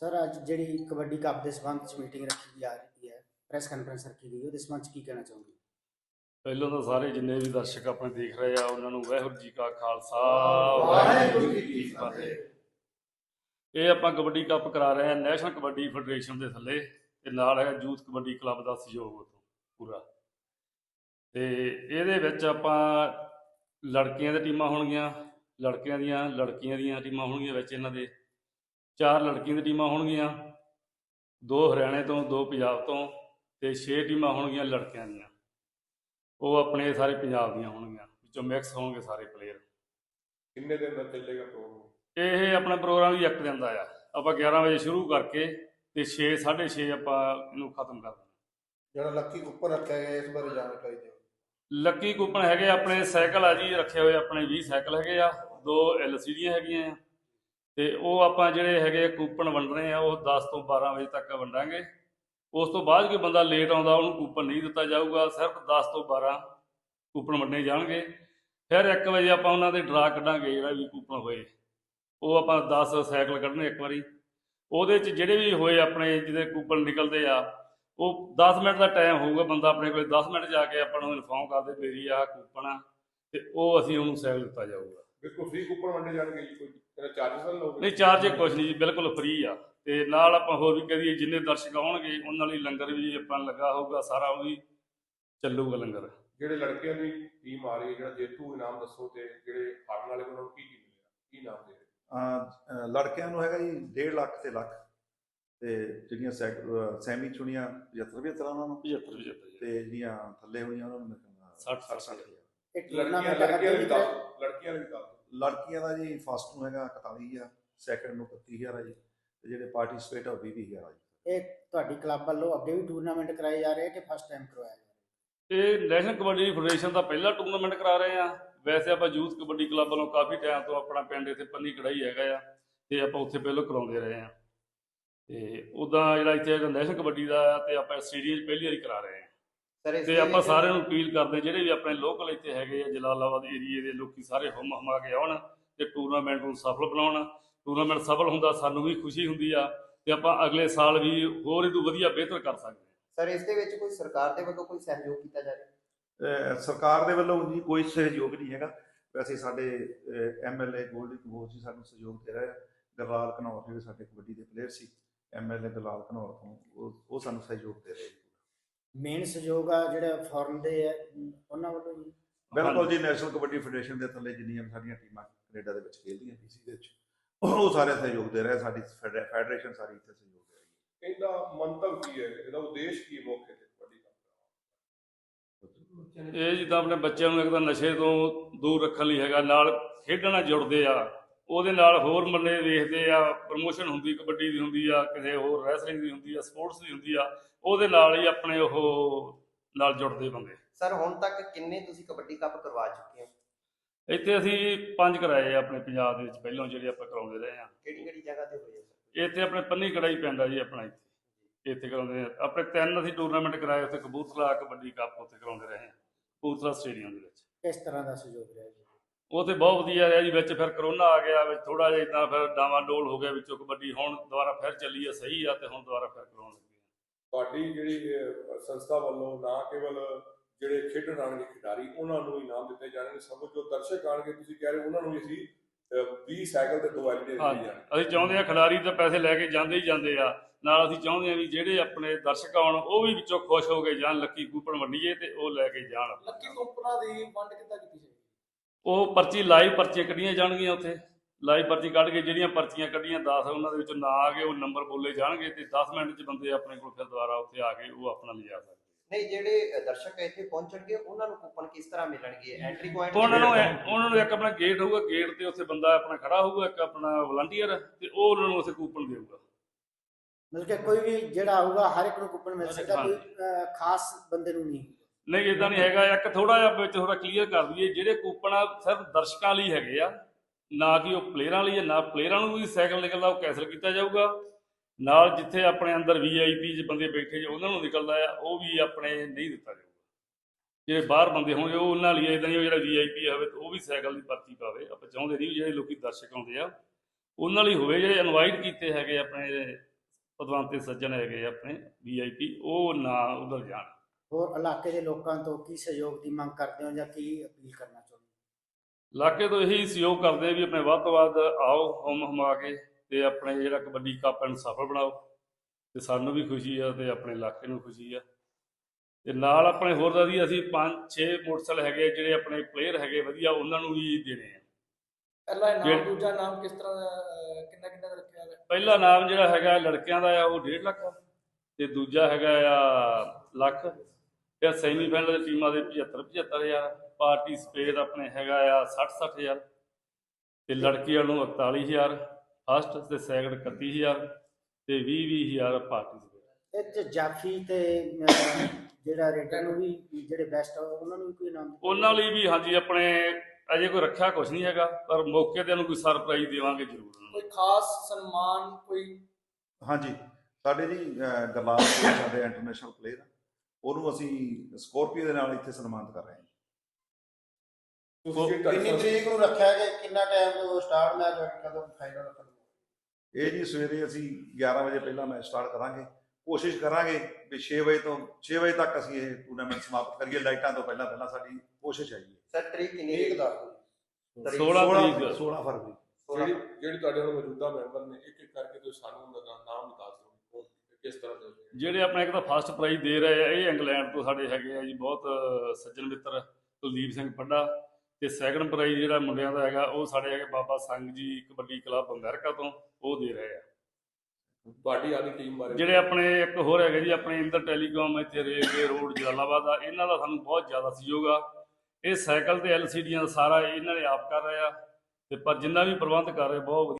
Sir ਅੱਜ ਜਿਹੜੀ kabaddi cup ਦੇ ਸੰਬੰਧ ਚ ਮੀਟਿੰਗ ਰੱਖੀ ਜਾ ਰਹੀ ਹੈ ਪ੍ਰੈਸ ਕਾਨਫਰੰਸ ਰੱਖੀ ਗਈ ਉਹਦੇ ਸੰਬੰਧ ਚ ਕੀ ਕਹਿਣਾ ਚਾਹੋਗੇ? ਪਹਿਲਾਂ ਤਾਂ ਸਾਰੇ ਜਿੰਨੇ ਵੀ ਦਰਸ਼ਕ ਆਪਣੇ ਦੇਖ ਰਹੇ ਆ ਉਹਨਾਂ ਨੂੰ ਵਾਹਿਗੁਰੂ ਜੀ ਕਾ ਖਾਲਸਾ। ਵਾਹਿਗੁਰੂ ਜੀ ਕੀ ਫਤਿਹ। ਇਹ ਆਪਾਂ ਕਬੱਡੀ ਕੱਪ ਕਰਾ ਰਹੇ ਹਾਂ ਨੈਸ਼ਨਲ ਕਬੱਡੀ ਫੈਡਰੇਸ਼ਨ ਦੇ ਥੱਲੇ ਤੇ ਨਾਲ ਹੈਗਾ ਯੂਥ ਕਬੱਡੀ ਕਲੱਬ ਦਾ ਸਹਿਯੋਗ ਉਤੋਂ ਪੂਰਾ। ਤੇ ਇਹਦੇ ਵਿੱਚ ਆਪਾਂ ਲੜਕੀਆਂ ਦੀਆਂ ਟੀਮਾਂ ਹੋਣਗੀਆਂ ਲੜਕਿਆਂ ਦੀਆਂ ਲੜਕੀਆਂ ਦੀਆਂ ਟੀਮਾਂ ਹੋਣਗੀਆਂ ਵਿੱਚ ਇਹਨਾਂ ਦੇ। ਚਾਰ ਲੜਕੀਆਂ ਦੀਆਂ ਟੀਮਾਂ ਹੋਣਗੀਆਂ ਦੋ ਹਰਿਆਣੇ ਤੋਂ ਦੋ ਪੰਜਾਬ ਤੋਂ ਤੇ 6 ਟੀਮਾਂ ਹੋਣਗੀਆਂ ਲੜਕਿਆਂ ਦੀਆਂ। ਉਹ ਆਪਣੇ ਸਾਰੇ ਪੰਜਾਬ ਦੀਆਂ ਹੋਣਗੀਆਂ ਵਿੱਚੋਂ ਮਿਕਸ ਹੋਣਗੇ ਸਾਰੇ ਪਲੇਅਰ ਕਿੰਨੇ ਦਿਨ ਦਾ ਚੱਲੇਗਾ ਪ੍ਰੋਗਰਾਮ ਇਹ ਆਪਣਾ ਪ੍ਰੋਗਰਾਮ ਵੀ ਇੱਕ ਦਿਨ ਦਾ ਆ। ਆਪਾਂ 11 ਵਜੇ ਸ਼ੁਰੂ ਕਰਕੇ ਤੇ 6 6:30 ਆਪਾਂ ਇਹਨੂੰ ਖਤਮ ਕਰ ਦੇਣਾ ਜਿਹੜਾ ਲੱਕੀ ਉੱਪਰ ਰੱਖਿਆ ਗਿਆ ਇਸ ਬਾਰੇ ਜਾਣਕਾਰੀ ਦਿਓ। ਲੱਕੀ ਕੂਪਨ ਹੈਗੇ ਆਪਣੇ ਸਾਈਕਲ ਆ ਜੀ ਰੱਖੇ ਹੋਏ ਆਪਣੇ 20 ਸਾਈਕਲ ਹੈਗੇ ਆ ਦੋ ਐਲਸੀਡੀਆਂ ਹੈਗੀਆਂ ਆ। ਤੇ ਉਹ ਆਪਾਂ ਜਿਹੜੇ ਹੈਗੇ ਆ ਕੂਪਨ ਵੰਡਣੇ ਆ, ਉਹ 10 ਤੋਂ 12 ਵਜੇ ਤੱਕ ਵੰਡਾਂਗੇ। ਉਸ ਤੋਂ ਬਾਅਦ ਕੋਈ ਬੰਦਾ ਲੇਟ ਆਉਂਦਾ, ਉਹਨੂੰ ਕੂਪਨ ਨਹੀਂ ਦਿੱਤਾ ਜਾਊਗਾ, ਸਿਰਫ 10 ਤੋਂ 12 ਕੂਪਨ ਵੰਡੇ ਜਾਣਗੇ। ਫਿਰ 1 ਵਜੇ ਆਪਾਂ ਉਹਨਾਂ ਦੇ ਡਰਾ ਕੱਢਾਂਗੇ ਜਿਹੜਾ ਵੀ ਕੂਪਨ ਹੋਏ। ਉਹ ਆਪਾਂ 10 ਸਾਈਕਲ ਕੱਢਣੇ ਇੱਕ ਵਾਰੀ। ਉਹਦੇ ਚ ਜਿਹੜੇ ਵੀ ਹੋਏ ਆਪਣੇ ਜਿਹਦੇ ਕੂਪਨ ਨਿਕਲਦੇ ਆ, ਉਹ 10 ਮਿੰਟ ਦਾ ਟਾਈਮ ਹੋਊਗਾ ਬੰਦਾ ਆਪਣੇ ਕੋਲੇ। 10 ਮਿੰਟ ਜਾ ਕੇ ਆਪਾਂ ਨੂੰ ਇਨਫੋਰਮ ਕਰਦੇ ਮੇਰੀ ਆਹ ਕੂਪਨ ਆ, ਤੇ ਉਹ ਅਸੀਂ ਉਹਨੂੰ ਸਾਈਕਲ ਦਿੱਤਾ ਜਾਊਗਾ। ਬਿਲਕੁਲ ਫ੍ਰੀ ਕੂਪਨ ਵੰਡੇ ਜਾਣਗੇ ਜੀ ਕੋਈ। ਤੇਰਾ ਨਹੀਂ ਚਾਰਜ ਕੁਛ ਨਹੀਂ ਜੀ ਬਿਲਕੁਲ ਫ੍ਰੀ ਆ। ਤੇ ਨਾਲ ਆਪਾਂ ਹੋਰ ਵੀ ਕਹਦੀਏ ਜਿੰਨੇ ਦਰਸ਼ਕ ਆਉਣਗੇ ਉਹਨਾਂ ਲਈ ਲੰਗਰ ਵੀ ਆਪਾਂ ਲੱਗਾ ਹੋਊਗਾ ਸਾਰਾ ਉਹ ਵੀ ਚੱਲੂਗਾ ਲੰਗਰ। ਜਿਹੜੇ ਲੜਕਿਆਂ ਦੀ ਟੀਮ ਆ ਰਹੀ ਹੈ ਜਿਹੜਾ ਜੇਤੂ ਇਨਾਮ ਦੱਸੋ ਤੇ ਜਿਹੜੇ ਹਾਰਨ ਵਾਲੇ ਉਹਨਾਂ ਨੂੰ ਕੀ ਕੀ ਮਿਲੇਗਾ ਕੀ ਇਨਾਮ ਦੇ ਅਹ ਲੜਕਿਆਂ ਨੂੰ ਹੈਗਾ ਜੀ 1.5 ਲੱਖ ਤੇ ਲੱਖ। ਤੇ ਜਿਹੜੀਆਂ ਸੈਮੀ ਚੁਣੀਆਂ 75 75 ਉਹਨਾਂ ਨੂੰ? 75 75 ਤੇ ਜਿਹੜੀਆਂ ਥੱਲੇ ਹੋਣੀਆਂ ਉਹਨਾਂ ਨੂੰ ਮੈਂ ਕਹਿੰਦਾ 60 60 ਇਹ ਲੜਕੀਆਂ ਲੜਕੀਆਂ ਦੇ ਵੀ ਦੱਸ ਲੜਕੀਆਂ ਦੇ ਵੀ ਦੱਸ। ਲੜਕੀਆਂ ਦਾ ਜੀ ਫਸਟ ਨੂੰ ਹੈਗਾ 41000 ਸੈਕੰਡ ਨੂੰ 31000 ਹੈ ਜੀ ਤੇ ਜਿਹੜੇ ਪਾਰਟਿਸਿਪੇਟ ਆ ਉਹ 20000 ਆ ਜੀ। ਇਹ ਤੁਹਾਡੀ ਕਲੱਬ ਵੱਲੋਂ ਅੱਗੇ ਵੀ ਟੂਰਨਾਮੈਂਟ ਕਰਾਏ ਜਾ ਰਹੇ ਕਿ ਫਸਟ ਟਾਈਮ ਕਰਵਾਇਆ ਜਾ ਰਿਹਾ? ਇਹ ਨੈਸ਼ਨਲ ਕਬੱਡੀ ਫੈਡਰੇਸ਼ਨ ਦਾ ਪਹਿਲਾ ਟੂਰਨਾਮੈਂਟ ਕਰਾ ਰਹੇ ਆ। ਵੈਸੇ ਆਪਾਂ ਯੂਥ ਕਬੱਡੀ ਕਲੱਬ ਵੱਲੋਂ ਕਾਫੀ ਟਾਈਮ ਤੋਂ ਆਪਣਾ ਪਿੰਡ ਇੱਥੇ ਪੰਨੀ ਕੜਾਈ ਹੈਗਾ ਆ ਤੇ ਆਪਾਂ ਉੱਥੇ ਪਹਿਲਾਂ ਕਰਾਉਂਦੇ ਰਹੇ ਆ। ਤੇ ਉਦਾਂ ਜਿਹੜਾ ਇੱਥੇ ਨੈਸ਼ਨਲ ਕਬੱਡੀ ਦਾ ਆ ਤੇ ਆਪਾਂ ਸਟੇਡੀਅਮ 'ਚ ਪਹਿਲੀ ਵਾਰੀ ਕਰਾ ਰਹੇ ਆ। ਸਰ ਇਸ ਤੇ ਆਪਾਂ ਸਾਰਿਆਂ ਨੂੰ ਅਪੀਲ ਕਰਦੇ ਜਿਹੜੇ ਵੀ ਆਪਣੇ ਲੋਕਲ ਇੱਥੇ ਹੈਗੇ ਆ ਜਲਾਲਾਬਾਦ ਏਰੀਏ ਦੇ ਲੋਕੀ ਸਾਰੇ ਹੁਮ ਹਮਾ ਕੇ ਆਉਣ ਤੇ ਟੂਰਨਾਮੈਂਟ ਨੂੰ ਸਫਲ ਬਣਾਉਣ। ਟੂਰਨਾਮੈਂਟ ਸਫਲ ਹੁੰਦਾ ਸਾਨੂੰ ਵੀ ਖੁਸ਼ੀ ਹੁੰਦੀ ਆ ਤੇ ਆਪਾਂ ਅਗਲੇ ਸਾਲ ਵੀ ਹੋਰ ਇਹ ਤੋਂ ਵਧੀਆ ਬਿਹਤਰ ਕਰ ਸਕਦੇ ਹਾਂ। ਸਰ ਇਸ ਦੇ ਵਿੱਚ ਕੋਈ ਸਰਕਾਰ ਦੇ ਵੱਲੋਂ ਕੋਈ ਸਹਿਯੋਗ ਕੀਤਾ ਜਾ ਰਿਹਾ? ਅਹ ਸਰਕਾਰ ਦੇ ਵੱਲੋਂ ਜੀ ਕੋਈ ਸਹਿਯੋਗ ਨਹੀਂ ਹੈਗਾ। ਵੈਸੇ ਸਾਡੇ ਐਮਐਲਏ ਗੋਲਡੀ ਕਬੂਰ ਜੀ ਸਾਨੂੰ ਸਹਿਯੋਗ ਦੇ ਰਹੇ ਆ। ਗਰਲਾਲ ਘਨੌਰ ਜਿਹੜੇ ਸਾਡੇ ਕਬੱਡੀ ਦੇ ਪਲੇਅਰ ਸੀ ਐਮਐਲਏ ਗਰਲਾਲ ਘਨੌਰ ਤੋਂ ਉਹ ਉਹ ਸਾਨੂੰ ਸਹਿਯੋਗ ਦੇ ਰਹੇ ਮੇਨ ਸਹਿਯੋਗ ਆ ਜਿਹੜਾ ਫੋਰਨ ਦੇ ਆ ਉਹਨਾਂ ਵੱਲੋਂ ਜੀ। ਬਿਲਕੁਲ ਜੀ ਨੈਸ਼ਨਲ ਕਬੱਡੀ ਫੈਡਰੇਸ਼ਨ ਦੇ ਥੱਲੇ ਜਿੰਨੀਆਂ ਵੀ ਸਾਡੀਆਂ ਟੀਮਾਂ ਕੈਨੇਡਾ ਦੇ ਵਿੱਚ ਖੇਡਦੀਆਂ ਪੀਸੀ ਦੇ ਵਿੱਚ ਉਹ ਸਾਰੇ ਸਹਿਯੋਗ ਦੇ ਰਹੇ ਸਾਡੀ ਫੈਡਰੇ- ਫੈਡਰੇਸ਼ਨ ਸਾਰੀ ਇੱਥੇ ਸਹਿਯੋਗ ਦੇ ਰਹੀ ਇਹਦਾ ਮੰਤਵ ਕੀ ਹੈ? ਇਹਦਾ ਉਦੇਸ਼ ਕੀ ਮੌਕੇ ਤੇ ਕਬੱਡੀ ਦਾ? ਇਹ ਜਿੱਦਾਂ ਆਪਣੇ ਬੱਚਿਆਂ ਨੂੰ ਇੱਕ ਤਾਂ ਨਸ਼ੇ ਤੋਂ ਦੂਰ ਰੱਖਣ ਲਈ ਹੈਗਾ ਨਾਲ ਖੇਡਣ ਜੁੜਦੇ ਆ। ਉਹਦੇ ਨਾਲ ਹੋਰ ਮੰਨੇ ਵੇਖਦੇ ਆ ਪ੍ਰਮੋਸ਼ਨ ਹੁੰਦੀ ਕਬੱਡੀ ਦੀ ਹੁੰਦੀ ਆ ਕਿਸੇ ਹੋਰ ਰੈਸਲਿੰਗ ਦੀ ਹੁੰਦੀ ਆ ਸਪੋਰਟਸ ਦੀ ਹੁੰਦੀ ਆ ਉਹਦੇ ਨਾਲ ਹੀ ਆਪਣੇ ਉਹ ਨਾਲ ਜੁੜਦੇ ਬੰਦੇ। ਸਰ ਹੁਣ ਤੱਕ ਕਿੰਨੇ ਤੁਸੀਂ ਕਬੱਡੀ ਕੱਪ ਕਰਵਾ ਚੁੱਕੇ ਹੋ? ਇੱਥੇ ਅਸੀਂ ਪੰਜ ਕਰਾਏ ਆ ਆਪਣੇ ਪੰਜਾਬ ਦੇ ਵਿੱਚ ਪਹਿਲਾਂ ਜਿਹੜੇ ਆਪਾਂ ਕਰਾਉਂਦੇ ਰਹੇ ਆ। ਕਿਹੜੀ ਕਿਹੜੀ ਜਗ੍ਹਾ ਤੇ ਹੋਏ ਆ ਸਰ? ਇੱਥੇ ਆਪਣੇ ਪੰਨੀ ਕੜਾਈ ਪੈਂਦਾ ਜੀ ਆਪਣਾ ਇੱਥੇ। ਇੱਥੇ ਕਰਾਉਂਦੇ ਆ। ਆਪਣੇ ਤਿੰਨ ਅਸੀਂ ਟੂਰਨਾਮੈਂਟ ਕਰਾਏ ਉੱਥੇ ਕਬੂਤਰਾ ਕਬੱਡੀ ਕੱਪ ਉੱਥੇ ਕਰਾਉਂਦੇ ਰਹੇ ਆ ਕਬੂਤਰਾ ਸਟੇਡੀਅਮ ਦੇ ਵਿੱਚ। ਕਿਸ ਤਰ੍ਹਾਂ ਦਾ ਸਹਿਯੋਗ ਰਿਹਾ ਜੀ? ਉਹ ਤੇ ਬਹੁਤ ਵਧੀਆ ਰਿਹਾ ਜੀ ਵਿੱਚ ਫਿਰ ਕਰੋਨਾ ਆ ਗਿਆ ਵਿੱਚ ਥੋੜਾ ਜਿਹਾ ਇਦਾਂ ਫਿਰ ਡਾਵਾਂ ਡੋਲ ਹੋ ਗਿਆ ਵਿੱਚੋਂ ਕਬੱਡੀ ਹੁਣ ਦੁਬਾਰਾ ਫਿਰ ਚੱਲੀ ਆ ਸਹੀ ਆ ਤੇ ਹੁਣ ਦੁਬਾਰਾ ਫਿਰ ਕਰਾਉਣ ਲੱਗੇ। ਤੁਹਾਡੀ ਜਿਹੜੀ ਸੰਸਥਾ ਵੱਲੋਂ ਨਾ ਕੇਵਲ ਜਿਹੜੇ ਖੇਡਣ ਆਣਗੇ ਖਿਡਾਰੀ ਉਹਨਾਂ ਨੂੰ ਇਨਾਮ ਦਿੱਤੇ ਜਾਣਗੇ ਸਗੋਂ ਜੋ ਦਰਸ਼ਕ ਆਣਗੇ ਤੁਸੀਂ ਕਹਿ ਰਹੇ ਉਹਨਾਂ ਨੂੰ ਵੀ ਅਸੀਂ ਅਹ, 20 ਸਾਈਕਲ ਤੇ ਦੋ ਐਲਈਡੀ ਹਾਂ ਦਿੱਤੇ ਅਸੀਂ ਚਾਹੁੰਦੇ ਆ ਖਿਡਾਰੀ ਤਾਂ ਪੈਸੇ ਲੈ ਕੇ ਜਾਂਦੇ ਹੀ ਜਾਂਦੇ ਆ। ਨਾਲ ਅਸੀਂ ਚਾਹੁੰਦੇ ਆ ਵੀ ਜਿਹੜੇ ਆਪਣੇ ਦਰਸ਼ਕ ਆਉਣ ਉਹ ਵੀ ਵਿੱਚੋਂ ਖੁਸ਼ ਹੋ ਕੇ ਜਾਣ ਲੱਕੀ ਕੂਪਨ ਵੰਡੀਏ ਤੇ ਉਹ ਲੈ ਕੇ ਜਾਣ। ਲੱਕੀ ਕੰਪਨਾ ਦੀ ਵੰਡ ਕਿੱਦਾਂ ਕੀਤੀ ਜਾਏਗੀ ਉਹ ਪਰਚੀ ਲਾਈਵ ਪਰਚੀਆਂ ਕੱਢੀਆਂ ਜਾਣਗੀਆਂ ਉੱਥੇ। ਲਾਈਵ ਪਰਚੀ ਕੱਢ ਕੇ ਜਿਹੜੀਆਂ ਪਰਚੀਆਂ ਕੱਢੀਆਂ 10 ਉਹਨਾਂ ਦੇ ਵਿੱਚੋਂ ਨਾ ਆ ਗਏ ਉਹ ਨੰਬਰ ਬੋਲੇ ਜਾਣਗੇ ਤੇ 10 ਮਿੰਟ 'ਚ ਬੰਦੇ ਆਪਣੇ ਕੋਲ ਫਿਰ ਦੁਬਾਰਾ ਉੱਥੇ ਆ ਕੇ ਉਹ ਆਪਣਾ ਲਿਜਾ ਸਕਦੇ ਨਹੀਂ ਜਿਹੜੇ ਦਰਸ਼ਕ ਇੱਥੇ ਪਹੁੰਚਣਗੇ ਉਹਨਾਂ ਨੂੰ ਕੂਪਨ ਕਿਸ ਤਰ੍ਹਾਂ ਮਿਲਣਗੇ? ਐਂਟਰੀ ਪੁਆਇੰਟ ਉਹਨਾਂ ਨੂੰ ਉਹਨਾਂ ਨੂੰ ਇੱਕ ਆਪਣਾ ਗੇਟ ਹੋਊਗਾ ਗੇਟ ਤੇ ਉੱਥੇ ਬੰਦਾ ਆਪਣਾ ਖੜਾ ਹੋਊਗਾ ਇੱਕ ਆਪਣਾ ਵਲੰਟੀਅਰ ਤੇ ਉਹ ਉਹਨਾਂ ਨੂੰ ਉੱਥੇ ਕੂਪਨ ਦੇਊਗਾ। ਮਤਲਬ ਕਿ ਕੋਈ ਵੀ ਜਿਹੜਾ ਆਊਗਾ ਹਰ ਇੱਕ ਨੂੰ ਕੂਪਨ ਮਿਲ ਸਕਦਾ ਕੋਈ ਖਾਸ ਬੰਦੇ ਨੂੰ ਨਹੀਂ। ਨਹੀਂ ਇਦਾਂ ਨਹੀਂ ਹੈਗਾ। ਇੱਕ ਥੋੜਾ ਜਿਹਾ ਵਿੱਚ ਥੋੜਾ ਕਲੀਅਰ ਕਰ ਦਈਏ, ਜਿਹੜੇ ਕੂਪਨ ਆ ਸਿਰਫ ਦਰਸ਼ਕਾਂ ਲਈ ਹੈਗੇ ਆ, ਨਾ ਕਿ ਉਹ ਪਲੇਅਰਾਂ ਲਈ ਹੈ ਨਾ ਪਲੇਅਰਾਂ ਨੂੰ ਵੀ ਸਾਈਕਲ ਨਿਕਲਦਾ, ਉਹ ਕੈਂਸਲ ਕੀਤਾ ਜਾਊਗਾ। ਨਾਲ ਜਿੱਥੇ ਆਪਣੇ ਅੰਦਰ ਵੀਆਈਪੀ ਚ ਬੰਦੇ ਬੈਠੇ ਜੇ, ਉਹਨਾਂ ਨੂੰ ਨਿਕਲਦਾ ਆ, ਉਹ ਵੀ ਆਪਣੇ ਨਹੀਂ ਦਿੱਤਾ ਜਾਊਗਾ। ਜਿਹੜੇ ਬਾਹਰ ਬੰਦੇ ਹੋਣਗੇ, ਉਹ ਉਹਨਾਂ ਲਈ ਇਦਾਂ ਹੀ ਜਿਹੜਾ ਵੀਆਈਪੀ ਹੋਵੇ, ਤੇ ਉਹ ਵੀ ਸਾਈਕਲ ਦੀ ਪਰਚੀ ਪਾਵੇ। ਆਪਾਂ ਚਾਹੁੰਦੇ ਨਹੀਂ ਵੀ ਜਿਹੜੇ ਲੋਕੀ ਦਰਸ਼ਕ ਆਉਂਦੇ ਆ, ਉਹਨਾਂ ਲਈ ਹੋਵੇ, ਜਿਹੜੇ ਇਨਵਾਈਟ ਕੀਤੇ ਹੈਗੇ ਆਪਣੇ ਜਿਹੜੇ ਪਦਵੰਤੇ ਸੱਜਣ ਹੈਗੇ ਆ ਆਪਣੇ ਵੀਆਈਪੀ ਉਹ ਨਾ ਉਧਰ ਜਾਣ। ਹੋਰ ਇਲਾਕੇ ਦੇ ਲੋਕਾਂ ਤੋਂ ਕੀ ਸਹਿਯੋਗ ਦੀ ਮੰਗ ਕਰਦੇ ਹੋ ਜਾਂ ਕੀ ਅਪੀਲ ਕਰਨਾ ਚਾਹੁੰਦੇ ਹੋ? ਇਲਾਕੇ ਤੋਂ ਇਹੀ ਸਹਿਯੋਗ ਕਰਦੇ ਆ ਵੀ ਆਪਣੇ ਵੱਧ ਤੋਂ ਵੱਧ ਆਓ ਹਮ ਹਮਾ ਕੇ ਤੇ ਆਪਣੇ ਜਿਹੜਾ ਕਬੱਡੀ ਕੱਪ ਨੂੰ ਸਫਲ ਬਣਾਓ। ਤੇ ਸਾਨੂੰ ਵੀ ਖੁਸ਼ੀ ਆ ਤੇ ਆਪਣੇ ਇਲਾਕੇ ਨੂੰ ਖੁਸ਼ੀ ਆ। ਤੇ ਨਾਲ ਆਪਣੇ ਹੋਰ ਦਾ ਦੀ ਅਸੀਂ 5-6 ਮੋਟਰਸਾਈਕਲ ਹੈਗੇ ਜਿਹੜੇ ਆਪਣੇ ਪਲੇਅਰ ਹੈਗੇ ਵਧੀਆ ਉਹਨਾਂ ਨੂੰ ਵੀ ਦੇਣੇ ਆ। ਪਹਿਲਾ ਜਿਹੜੇ- ਦੂਜਾ ਨਾਮ ਕਿਸ ਤਰ੍ਹਾਂ ਦਾ ਕਿੰਨਾ ਕਿੰਨਾ ਦਾ ਰੱਖਿਆ ਹੈ ਪਹਿਲਾ ਨਾਮ ਜਿਹੜਾ ਹੈਗਾ ਲੜਕਿਆਂ ਦਾ ਆ ਉਹ 1.5 ਲੱਖ ਤੇ ਦੂਜਾ ਹੈਗਾ ਆ ਲੱਖ। ਤੇ ਸੈਮੀਫਾਈਨਲ ਦੀ ਟੀਮਾਂ ਦੇ 75 75000 ਪਾਰਟੀਸਪੇਟ ਆਪਣੇ ਹੈਗਾ ਆ 60 60000 ਤੇ ਲੜਕੀਆਂ ਨੂੰ 41000 ਫਸਟ ਤੇ ਸੈਕੰਡ 31000 ਤੇ 20 20000 ਪਾਰਟੀਸਪੇਟ ਇਹ 'ਚ ਜਾਫੀ ਤੇ ਜਿਹੜਾ ਰੇਡਰ ਨੂੰ ਵੀ ਜਿਹੜੇ ਬੈਸਟ ਉਹਨਾਂ ਨੂੰ ਵੀ ਕੋਈ ਨਾਮ ਦਿੱਤਾ? ਉਹਨਾਂ ਲਈ ਵੀ ਹਾਂਜੀ ਆਪਣੇ ਅਜੇ ਕੋਈ ਰੱਖਿਆ ਕੁਝ ਨਹੀਂ ਹੈਗਾ ਪਰ ਮੌਕੇ ਤੇ ਉਹਨੂੰ ਕੋਈ ਸਰਪ੍ਰਾਈਜ਼ ਦੇਵਾਂਗੇ ਜ਼ਰੂਰ। ਕੋਈ ਖਾਸ ਸਨਮਾਨ ਕੋਈ? ਹਾਂਜੀ ਸਾਡੇ ਜੀ ਸਿੰਘ ਸਾਡੇ ਇੰਟਰਨੈਸ਼ਨਲ ਪਲੇਅਰ ਉਹਨੂੰ ਅਸੀਂ ਸਕੋਰਪੀਓ ਦੇ ਨਾਲ ਇੱਥੇ ਸਨਮਾਨਿਤ ਕਰ ਰਹੇ ਹਾਂ ਤੁਸੀਂ ਕਿੰਨੀ ਤਰੀਕ ਨੂੰ ਰੱਖਿਆ ਗਿਆ ਕਿੰਨਾ ਟਾਈਮ ਤੋਂ ਸਟਾਰਟ ਮੈਚ ਕਦੋਂ ਫਾਈਨਲ ਇਹ ਜੀ ਸਵੇਰੇ ਅਸੀਂ 11 ਵਜੇ ਪਹਿਲਾਂ ਮੈਚ ਸਟਾਰਟ ਕਰਾਂਗੇ। ਕੋਸ਼ਿਸ਼ ਕਰਾਂਗੇ ਵੀ 6 ਵਜੇ ਤੋਂ 6 ਵਜੇ ਤੱਕ ਅਸੀਂ ਇਹ ਟੂਰਨਾਮੈਂਟ ਸਮਾਪਤ ਕਰੀਏ। ਲਾਈਟਾਂ ਤੋਂ ਪਹਿਲਾਂ ਪਹਿਲਾਂ ਸਾਡੀ ਕੋਸ਼ਿਸ਼ ਹੈ ਜੀ। ਸਰ ਤਰੀਕ ਕਿੰਨੀ ਤਰੀਕ ਦਿਓ 16 ਤਰੀਕ। 16 ਫਰਵਰੀ। ਜਿਹੜੀ ਤੁਹਾਡੇ ਹੁਣ ਮੌਜੂਦਾ ਮੈਂਬਰ ਨੇ ਇੱਕ ਇੱਕ ਕਰਕੇ ਤੁਸੀਂ ਸਾਨੂੰ ਦਾ ਨਾਮ ਦੱਸ ਦਿਓ। ਕਿਸ ਤਰ੍ਹਾਂ ਦੇ। ਜਿਹੜੇ ਆਪਣੇ ਇੱਕ ਤਾਂ ਫਸਟ ਪ੍ਰਾਈਜ਼ ਦੇ ਰਹੇ ਆ ਇਹ ਇੰਗਲੈਂਡ ਤੋਂ ਸਾਡੇ ਹੈਗੇ ਆ ਜੀ ਬਹੁਤ ਸੱਜਣ ਮਿੱਤਰ ਕੁਲਦੀਪ ਸਿੰਘ ਪੱਡਾ ਤੇ ਸੈਕੰਡ ਪ੍ਰਾਈਜ਼ ਜਿਹੜਾ ਮੁੰਡਿਆਂ ਦਾ ਹੈਗਾ ਉਹ ਸਾਡੇ ਹੈਗੇ ਬਾਬਾ ਸੰਗ ਜੀ ਕਬੱਡੀ ਕਲੱਬ ਅਮਰੀਕਾ ਤੋਂ ਉਹ ਦੇ ਰਹੇ ਆ। ਤੁਹਾਡੀ ਆਦੀ ਟੀਮ ਬਾਰੇ ਜਿਹੜੇ ਆਪਣੇ ਇੱਕ ਹੋਰ ਹੈਗੇ ਜੀ ਆਪਣੇ ਇੰਦਰ ਟੈਲੀਕਾਮ ਇੱਥੇ ਰੇਲਵੇ ਰੋਡ ਜਲਾਲਾਬਾਦ ਦਾ ਇਹਨਾਂ ਦਾ ਸਾਨੂੰ ਬਹੁਤ ਜ਼ਿਆਦਾ ਸਹਿਯੋਗ ਆ। ਇਹ ਸਾਈਕਲ ਤੇ ਐਲਸੀਡੀਆਂ ਸਾਰਾ ਇਹਨਾਂ ਨੇ ਆਪ ਕਰ ਰਹੇ ਆ ਤੇ ਪਰ ਜਿੰਨਾ ਵੀ ਪ੍ਰਬੰਧ ਕਰ ਰਹੇ ਬਹੁਤ